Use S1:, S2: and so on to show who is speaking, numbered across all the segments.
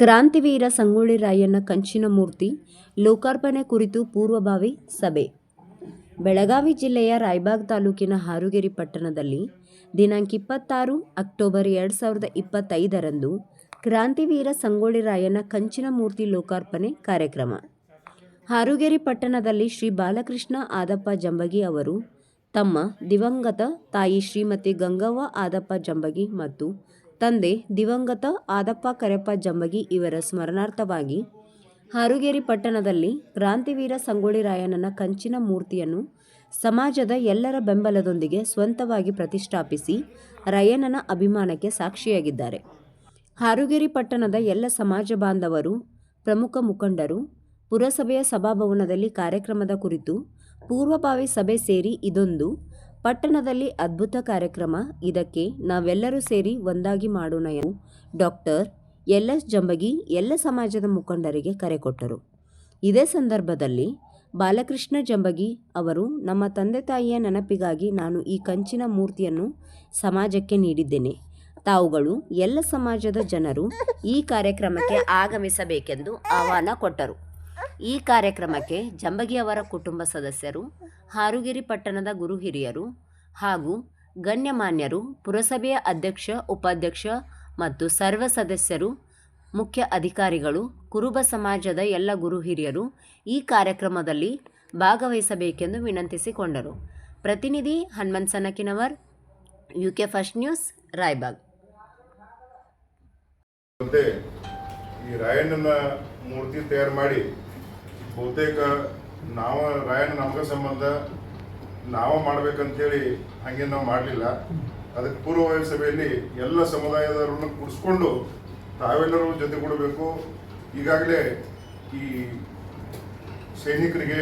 S1: ಕ್ರಾಂತಿವೀರ ಸಂಗೊಳ್ಳಿ ರಾಯಣ್ಣ ಕಂಚಿನ ಮೂರ್ತಿ ಲೋಕಾರ್ಪಣೆ ಕುರಿತು ಪೂರ್ವಭಾವಿ ಸಭೆ. ಬೆಳಗಾವಿ ಜಿಲ್ಲೆಯ ರಾಯಬಾಗ್ ತಾಲೂಕಿನ ಹಾರುಗೇರಿ ಪಟ್ಟಣದಲ್ಲಿ ದಿನಾಂಕ ಇಪ್ಪತ್ತಾರು ಅಕ್ಟೋಬರ್ ಎರಡು ಸಾವಿರದ ಇಪ್ಪತ್ತೈದರಂದು ಕ್ರಾಂತಿವೀರ ಸಂಗೊಳ್ಳಿ ರಾಯಣ್ಣ ಕಂಚಿನ ಮೂರ್ತಿ ಲೋಕಾರ್ಪಣೆ ಕಾರ್ಯಕ್ರಮ. ಹಾರುಗೇರಿ ಪಟ್ಟಣದಲ್ಲಿ ಶ್ರೀ ಬಾಲಕೃಷ್ಣ ಆದಪ್ಪ ಜಂಬಗಿ ಅವರು ತಮ್ಮ ದಿವಂಗತ ತಾಯಿ ಶ್ರೀಮತಿ ಗಂಗವ್ವ ಆದಪ್ಪ ಜಂಬಗಿ ಮತ್ತು ತಂದೆ ದಿವಂಗತ ಆದಪ್ಪ ಕರೆಪ್ಪ ಜಂಬಗಿ ಇವರ ಸ್ಮರಣಾರ್ಥವಾಗಿ ಹಾರುಗೇರಿ ಪಟ್ಟಣದಲ್ಲಿ ಕ್ರಾಂತಿವೀರ ಸಂಗೊಳ್ಳಿ ರಾಯಣ್ಣನ ಕಂಚಿನ ಮೂರ್ತಿಯನ್ನು ಸಮಾಜದ ಎಲ್ಲರ ಬೆಂಬಲದೊಂದಿಗೆ ಸ್ವಂತವಾಗಿ ಪ್ರತಿಷ್ಠಾಪಿಸಿ ರಾಯಣ್ಣನ ಅಭಿಮಾನಕ್ಕೆ ಸಾಕ್ಷಿಯಾಗಿದ್ದಾರೆ. ಹಾರುಗೇರಿ ಪಟ್ಟಣದ ಎಲ್ಲ ಸಮಾಜ ಬಾಂಧವರು, ಪ್ರಮುಖ ಮುಖಂಡರು, ಪುರಸಭೆಯ ಸಭಾಭವನದಲ್ಲಿ ಕಾರ್ಯಕ್ರಮದ ಕುರಿತು ಪೂರ್ವಭಾವಿ ಸಭೆ ಸೇರಿ ಇದೊಂದು ಪಟ್ಟಣದಲ್ಲಿ ಅದ್ಭುತ ಕಾರ್ಯಕ್ರಮ. ಇದಕ್ಕೆ ನಾವೆಲ್ಲರೂ ಸೇರಿ ಒಂದಾಗಿ ಮಾಡೋಣ ಎಂದು ಡಾಕ್ಟರ್ ಎಲ್ ಎಸ್ ಜಂಬಗಿ ಎಲ್ಲ ಸಮಾಜದ ಮುಖಂಡರಿಗೆ ಕರೆ ಕೊಟ್ಟರು. ಇದೇ ಸಂದರ್ಭದಲ್ಲಿ ಬಾಲಕೃಷ್ಣ ಜಂಬಗಿ ಅವರು, ನಮ್ಮ ತಂದೆ ತಾಯಿಯ ನೆನಪಿಗಾಗಿ ನಾನು ಈ ಕಂಚಿನ ಮೂರ್ತಿಯನ್ನು ಸಮಾಜಕ್ಕೆ ನೀಡಿದ್ದೇನೆ. ತಾವುಗಳು ಎಲ್ಲ ಸಮಾಜದ ಜನರು ಈ ಕಾರ್ಯಕ್ರಮಕ್ಕೆ ಆಗಮಿಸಬೇಕೆಂದು ಆಹ್ವಾನ ಕೊಟ್ಟರು. ಈ ಕಾರ್ಯಕ್ರಮಕ್ಕೆ ಜಂಬಗಿ ಅವರ ಕುಟುಂಬ ಸದಸ್ಯರು, ಹಾರುಗಿರಿ ಪಟ್ಟಣದ ಗುರು ಹಿರಿಯರು ಹಾಗೂ ಗಣ್ಯಮಾನ್ಯರು, ಪುರಸಭೆಯ ಅಧ್ಯಕ್ಷ, ಉಪಾಧ್ಯಕ್ಷ ಮತ್ತು ಸರ್ವ ಸದಸ್ಯರು, ಮುಖ್ಯ ಅಧಿಕಾರಿಗಳು, ಕುರುಬ ಸಮಾಜದ ಎಲ್ಲ ಗುರು ಹಿರಿಯರು ಈ ಕಾರ್ಯಕ್ರಮದಲ್ಲಿ ಭಾಗವಹಿಸಬೇಕೆಂದು ವಿನಂತಿಸಿಕೊಂಡರು. ಪ್ರತಿನಿಧಿ Hanumant Sanakinavar U K first news, Raibag.
S2: ಈ ರಾಯಣ್ಣನ ಮೂರ್ತಿ ತಯಾರು ಮಾಡಿ ಬಹುತೇಕ ನಾವ ರಾಯಣ್ಣ ನಮಗ ಸಂಬಂಧ ನಾವ ಮಾಡ್ಬೇಕಂತೇಳಿ ಹಂಗೆ ನಾವು ಮಾಡಲಿಲ್ಲ. ಅದಕ್ಕೆ ಪೂರ್ವಭಾವಿ ಸಭೆಯಲ್ಲಿ ಎಲ್ಲ ಸಮುದಾಯದವರನ್ನು ಕೂಡಿಸ್ಕೊಂಡು ತಾವೆಲ್ಲರೂ ಜೊತೆ ಕೊಡಬೇಕು. ಈಗಾಗಲೇ ಈ ಸೈನಿಕರಿಗೆ,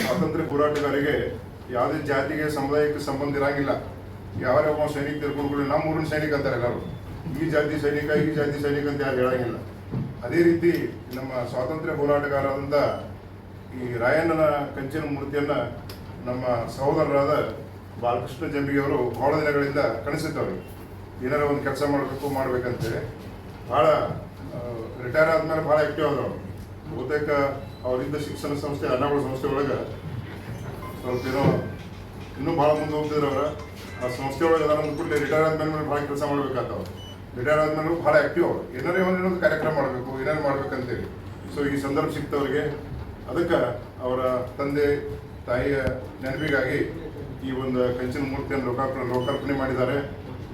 S2: ಸ್ವಾತಂತ್ರ್ಯ ಹೋರಾಟಗಾರರಿಗೆ ಯಾವುದೇ ಜಾತಿಗೆ ಸಮುದಾಯಕ್ಕೆ ಸಂಬಂಧ ಇರಂಗಿಲ್ಲ. ಯಾವ್ಯಾವ ಸೈನಿಕ ತಿಳ್ಕೊಂಡು ನಮ್ಮ ಊರಿನ ಸೈನಿಕ ಅಂತಾರೆ ಎಲ್ಲರೂ. ಈ ಜಾತಿ ಸೈನಿಕ, ಈ ಜಾತಿ ಸೈನಿಕ ಅಂತ ಯಾರು ಹೇಳಂಗಿಲ್ಲ. ಅದೇ ರೀತಿ ನಮ್ಮ ಸ್ವಾತಂತ್ರ್ಯ ಹೋರಾಟಗಾರರಾದಂಥ ಈ ರಾಯಣ್ಣನ ಕಂಚಿನ ಮೂರ್ತಿಯನ್ನು ನಮ್ಮ ಸಹೋದರರಾದ ಬಾಲಕೃಷ್ಣ ಜಂಬಿಗೆ ಅವರು ಬಹಳ ದಿನಗಳಿಂದ ಕಣಿಸಿದ್ದವ್ರು ಏನಾರ ಒಂದು ಕೆಲಸ ಮಾಡಬೇಕು, ಮಾಡ್ಬೇಕಂತೇಳಿ. ಭಾಳ ರಿಟೈರ್ ಆದಮೇಲೆ ಭಾಳ ಆ್ಯಕ್ಟಿವ್ ಆದ್ರು ಬಹುತೇಕ ಅವರಿದ್ದ ಶಿಕ್ಷಣ ಸಂಸ್ಥೆ ಅನ್ನಗಳ ಸಂಸ್ಥೆ ಒಳಗೆ ಸ್ವಲ್ಪ ಏನೋ ಇನ್ನೂ ಭಾಳ ಮುಂದೆ ಹೋಗ್ತಿದ್ರು ಅವರ. ಆ ಸಂಸ್ಥೆ ಒಳಗೆ ಅದನ್ನು ಕೂಡಲೇ ರಿಟೈರ್ ಆದ್ಮೇಲೆ ಭಾಳ ಕೆಲಸ ಮಾಡ್ಬೇಕಾಗ್ತಾವ ರಿಟೈರ್ ಆದ್ಮೇಲೆ ಭಾಳ ಆಕ್ಟಿವ್ ಅವ್ರು ಏನಾರೇ ಒಂದು ಕಾರ್ಯಕ್ರಮ ಮಾಡಬೇಕು ಏನಾರು ಮಾಡ್ಬೇಕಂತೇಳಿ. ಸೊ ಈ ಸಂದರ್ಭ ಸಿಕ್ತವ್ರಿಗೆ ಅದಕ್ಕೆ ಅವರ ತಂದೆ, ತಾಯಿಯ ನೆನಪಿಗಾಗಿ ಈ ಒಂದು ಕಂಚಿನ ಮೂರ್ತಿಯನ್ನು ಲೋಕಾರ್ಪಣೆ ಲೋಕಾರ್ಪಣೆ ಮಾಡಿದ್ದಾರೆ.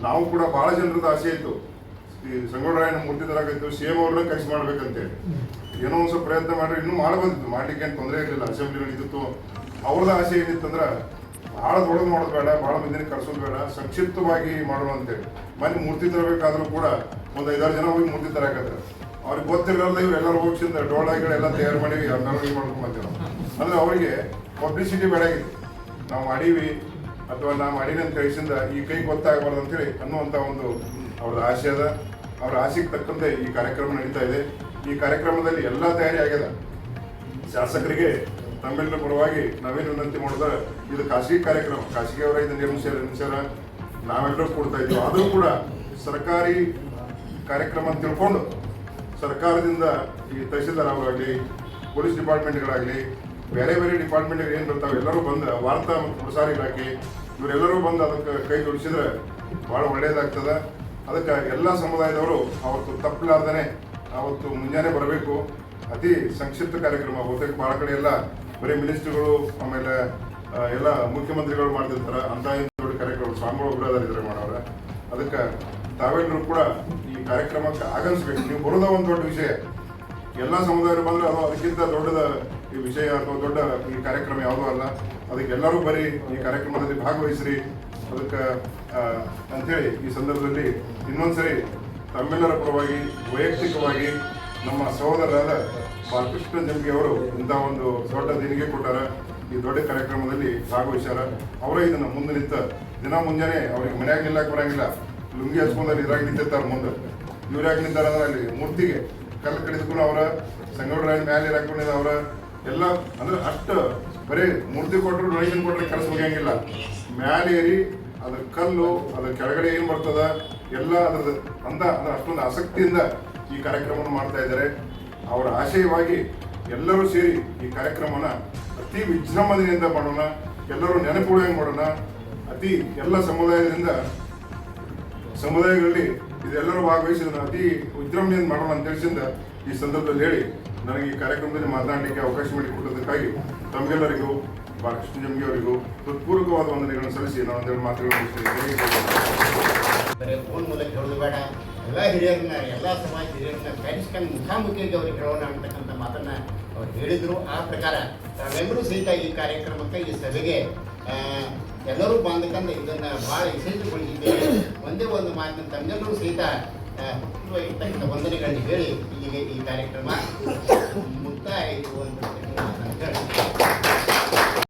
S2: ನಾವು ಕೂಡ ಭಾಳ ಜನರದ ಆಸೆ ಇತ್ತು. ಈ ಸಂಗೊಳ್ರಾಯನ ಮೂರ್ತಿ ತರಾಕೈತು ಸೇಮ್ ಅವ್ರನ್ನ ಕರೆಸಿ ಮಾಡ್ಬೇಕಂತೇಳಿ. ಏನೋ ಒಂದು ಸ್ವಲ್ಪ ಪ್ರಯತ್ನ ಮಾಡಿದ್ರೆ ಇನ್ನೂ ಮಾಡಬಂದಿತ್ತು ಮಾಡ್ಲಿಕ್ಕೆ ಏನು ತೊಂದರೆ ಇರಲಿಲ್ಲ. ಅಸೆಂಬ್ಲಿ ನಡೀತಿತ್ತು ಅವ್ರದ್ದು ಆಸೆ ಏನಿತ್ತಂದ್ರೆ ಭಾಳ ದೊಡ್ಡದು ಮಾಡೋದು ಬೇಡ ಭಾಳ ಮಂದಿನ ಕರ್ಸೋದು ಬೇಡ, ಸಂಕ್ಷಿಪ್ತವಾಗಿ ಮಾಡೋಣ ಅಂತೇಳಿ. ಮನೆ ಮೂರ್ತಿ ತರಬೇಕಾದ್ರೂ ಕೂಡ ಒಂದು ಐದಾರು ಜನ ಹೋಗಿ ಮೂರ್ತಿ ತರಕತ್ತಾರೆ ಅವ್ರಿಗೆ ಗೊತ್ತಿರಲಾರ್ದ ಇವ್ರು ಎಲ್ಲರೂ ಹೋಗ್ಸಿಂದ ಡೋಳಾಗಿಗಳೆಲ್ಲ ತಯಾರು ಮಾಡಿ ಮೆರವಣಿಗೆ ಮಾಡ್ಕೊಂಡು ಬಂದಿರೋ ಅಂದ್ರೆ ಅವರಿಗೆ ಪಬ್ಲಿಸಿಟಿ ಬೇಡಾಗಿತ್ತು ನಾವು ಮಾಡೀವಿ, ಅಥವಾ ನಾವು ಮಾಡೀನಿ ಅಂತ ಹೇಳಿಸಿಂದ ಈ ಕೈ ಗೊತ್ತಾಗಬಾರ್ದು ಅಂತೇಳಿ ಅನ್ನುವಂಥ ಒಂದು ಅವ್ರದ್ದು ಆಸೆ ಅದ. ಅವ್ರ ಆಸೆಗೆ ತಕ್ಕಂತೆ ಈ ಕಾರ್ಯಕ್ರಮ ನಡೀತಾ ಇದೆ. ಈ ಕಾರ್ಯಕ್ರಮದಲ್ಲಿ ಎಲ್ಲ ತಯಾರಿ ಆಗ್ಯದ ಶಾಸಕರಿಗೆ ತಮ್ಮೆಲ್ಲರ ಪರವಾಗಿ ನಾವೇನು ವಿನಂತಿ ಮಾಡಿದ, ಇದು ಖಾಸಗಿ ಕಾರ್ಯಕ್ರಮ, ಖಾಸಗಿ ಅವರ ಇದನ್ನು ನಿರ್ಮಿಸ್ಯಾರ ನಿರ್ಮಿಸ್ಯಾರ, ನಾವೆಲ್ಲರೂ ಕೊಡ್ತಾ ಇದ್ದೀವಿ. ಆದರೂ ಕೂಡ ಸರ್ಕಾರಿ ಕಾರ್ಯಕ್ರಮ ಅಂತ ತಿಳ್ಕೊಂಡು ಸರ್ಕಾರದಿಂದ ಈ ತಹಸೀಲ್ದಾರ್ ಅವರಾಗಲಿ ಪೊಲೀಸ್ ಡಿಪಾರ್ಟ್ಮೆಂಟ್ಗಳಾಗಲಿ, ಬೇರೆ ಬೇರೆ ಡಿಪಾರ್ಟ್ಮೆಂಟ್ ಏನು ಬರ್ತಾವೆ, ಎಲ್ಲರೂ ಬಂದು ವಾರ್ತಾ ಮತ್ತು ಪ್ರಸಾರ ಇಲಾಖೆ, ಇವರೆಲ್ಲರೂ ಬಂದು ಅದಕ್ಕೆ ಕೈ ಜೋಡಿಸಿದ್ರೆ ಭಾಳ ಒಳ್ಳೆಯದಾಗ್ತದೆ ಅದಕ್ಕೆ ಎಲ್ಲ ಸಮುದಾಯದವರು ಅವತ್ತು ತಪ್ಪಲಾರ್ದೇ ಅವತ್ತು ಮುಂಜಾನೆ ಬರಬೇಕು. ಅತಿ ಸಂಕ್ಷಿಪ್ತ ಕಾರ್ಯಕ್ರಮ, ಬಹುತೇಕ ಭಾಳ ಕಡೆ ಎಲ್ಲ ಬರೀ ಮಿನಿಸ್ಟ್ರಿಗಳು ಆಮೇಲೆ ಎಲ್ಲ ಮುಖ್ಯಮಂತ್ರಿಗಳು ಮಾಡ್ತಿರ್ತಾರೆ, ಅಂತ ದೊಡ್ಡ ಕಾರ್ಯಕ್ರಮ, ಸ್ವಾಮಿಗಳು ಇದ್ರೆ ಮಾಡೋರ. ಅದಕ್ಕೆ ತಾವೆಲ್ಲರೂ ಕೂಡ ಈ ಕಾರ್ಯಕ್ರಮಕ್ಕೆ ಆಗಮಿಸ್ಬೇಕು. ನೀವು ಬರೋದ ಒಂದು ದೊಡ್ಡ ವಿಷಯ. ಎಲ್ಲ ಸಮುದಾಯ ಬಂದರೆ ಅದು ಅದಕ್ಕಿಂತ ದೊಡ್ಡದ ಈ ವಿಷಯ ಅಥವಾ ದೊಡ್ಡ ಈ ಕಾರ್ಯಕ್ರಮ ಯಾವುದೂ ಅಲ್ಲ. ಅದಕ್ಕೆ ಎಲ್ಲರೂ ಬರೀ ಈ ಕಾರ್ಯಕ್ರಮದಲ್ಲಿ ಭಾಗವಹಿಸ್ರಿ. ಅದಕ್ಕೆ ಅಂಥೇಳಿ ಈ ಸಂದರ್ಭದಲ್ಲಿ ಇನ್ನೊಂದ್ಸರಿ ತಮ್ಮೆಲ್ಲರ ಪರವಾಗಿ, ವೈಯಕ್ತಿಕವಾಗಿ ನಮ್ಮ ಸಹೋದರರಾದ ಬಾಲಕೃಷ್ಣ ಜಂಬಿ ಅವರು ಇಂಥ ಒಂದು ದೊಡ್ಡ ದೇಣಿಗೆ ಕೊಟ್ಟಾರ. ಈ ದೊಡ್ಡ ಕಾರ್ಯಕ್ರಮದಲ್ಲಿ ಭಾಗವಹಿಸ್ಯಾರ. ಅವರೇ ಇದನ್ನ ಮುಂದೆ ನಿಂತ ದಿನ ಮುಂಜಾನೆ ಅವ್ರಿಗೆ ಮನ್ಯಾಗ ನಿಲ್ಲಕ್ಕೆ ಬರಂಗಿಲ್ಲ ಲುಂಗಿ ಹಚ್ಕೊಂಡಲ್ಲಿ ಇದ್ರಾಗ ನಿಂತಿರ್ತಾರೆ ಮುಂದೆ. ಇವ್ರು ಯಾಕೆ ನಿಂತಾರ ಅಂದ್ರೆ ಅಲ್ಲಿ ಮೂರ್ತಿಗೆ ಕಲ್ಲು ಕಡಿದ್ಕೊಂಡು ಅವರ ಸಂಗೌಡರಾಯನ ಮ್ಯಾಲೆ ಹಾಕೊಂಡಿದ್ದ ಅವರ. ಎಲ್ಲ ಅಂದ್ರೆ ಅಷ್ಟು ಬರೀ ಮೂರ್ತಿ ಕೊಟ್ಟರು ಡೊನೇಷನ್ ಕೊಟ್ಟರೆ ಕೆಲಸ ಮುಗಿಯಂಗಿಲ್ಲ. ಮ್ಯಾಲೆ ಏರಿ ಅದ್ರ ಕಲ್ಲು, ಅದ್ರ ಕೆಳಗಡೆ ಏನು ಬರ್ತದ, ಎಲ್ಲ ಅದ್ರದ್ದು ಅಂದ ಅಂದ್ರೆ ಅಷ್ಟೊಂದು ಆಸಕ್ತಿಯಿಂದ ಈ ಕಾರ್ಯಕ್ರಮವನ್ನು ಮಾಡ್ತಾ ಇದ್ದಾರೆ ಅವರ ಆಶಯವಾಗಿ ಎಲ್ಲರೂ ಸೇರಿ ಈ ಕಾರ್ಯಕ್ರಮನ ಅತಿ ವಿಜೃಂಭಣೆಯಿಂದ ಮಾಡೋಣ, ಎಲ್ಲರೂ ನೆನಪುಗಳಂಗೆ ಮಾಡೋಣ. ಅತಿ ಎಲ್ಲ ಸಮುದಾಯದಿಂದ, ಸಮುದಾಯಗಳಲ್ಲಿ ಇದೆಲ್ಲರೂ ಭಾಗವಹಿಸಿ ಇದನ್ನು ಅತಿ ವಿಜೃಂಭಣೆಯಿಂದ ಮಾಡೋಣ ಅಂತ ತಿಳಿಸಿದ ಈ ಸಂದರ್ಭದಲ್ಲಿ ಹೇಳಿ ನನಗೆ ಈ ಕಾರ್ಯಕ್ರಮದಲ್ಲಿ ಮಾತನಾಡಲಿಕ್ಕೆ ಅವಕಾಶ ಮಾಡಿಕೊಟ್ಟದಕ್ಕಾಗಿ ತಮಗೆಲ್ಲರಿಗೂ, ಬಾಲಕೃಷ್ಣ ಜಮ್ಗಿ ಅವರಿಗೂ ಹೃತ್ಪೂರ್ವಕವಾದ ವಂದನೆಗಳನ್ನು ಸಲ್ಲಿಸಿ ನಾನು ಒಂದೆರಡು ಮಾತುಗಳನ್ನು
S3: ಫೋನ್ ಮೂಲಕ ಹೇಳೋದು ಬೇಡ. ಎಲ್ಲ ಹಿರಿಯರನ್ನ, ಎಲ್ಲ ಸಮಾಜ ಹಿರಿಯರನ್ನ ಕರೆಸ್ಕೊಂಡು ಮುಖಾಮುಖಿಯಾಗಿ ಅವ್ರಿಗೆ ಹೇಳೋಣ ಅಂತಕ್ಕಂಥ ಮಾತನ್ನ ಅವ್ರು ಹೇಳಿದರು. ಆ ಪ್ರಕಾರ ತಾವೆಲ್ಲರೂ ಸಹಿತ ಈ ಕಾರ್ಯಕ್ರಮಕ್ಕೆ, ಈ ಸಭೆಗೆ ಎಲ್ಲರೂ ಬಂದಕಂದು ಇದನ್ನು ಭಾಳ ಯಶಸ್ವಿಗೊಳಿಸಿದ್ದೇವೆ ಒಂದೇ ಒಂದು ಮಾತಿನ ತಮ್ಮೆಲ್ಲರೂ ಸಹಿತ ಇರ್ತಕ್ಕಂಥ ವಂದನೆಗಳನ್ನು ಹೇಳಿ ಇಲ್ಲಿಗೆ ಈ ಕಾರ್ಯಕ್ರಮ ಮುಕ್ತಾಯ ಆಯಿತು ಅಂತ ಹೇಳಿ.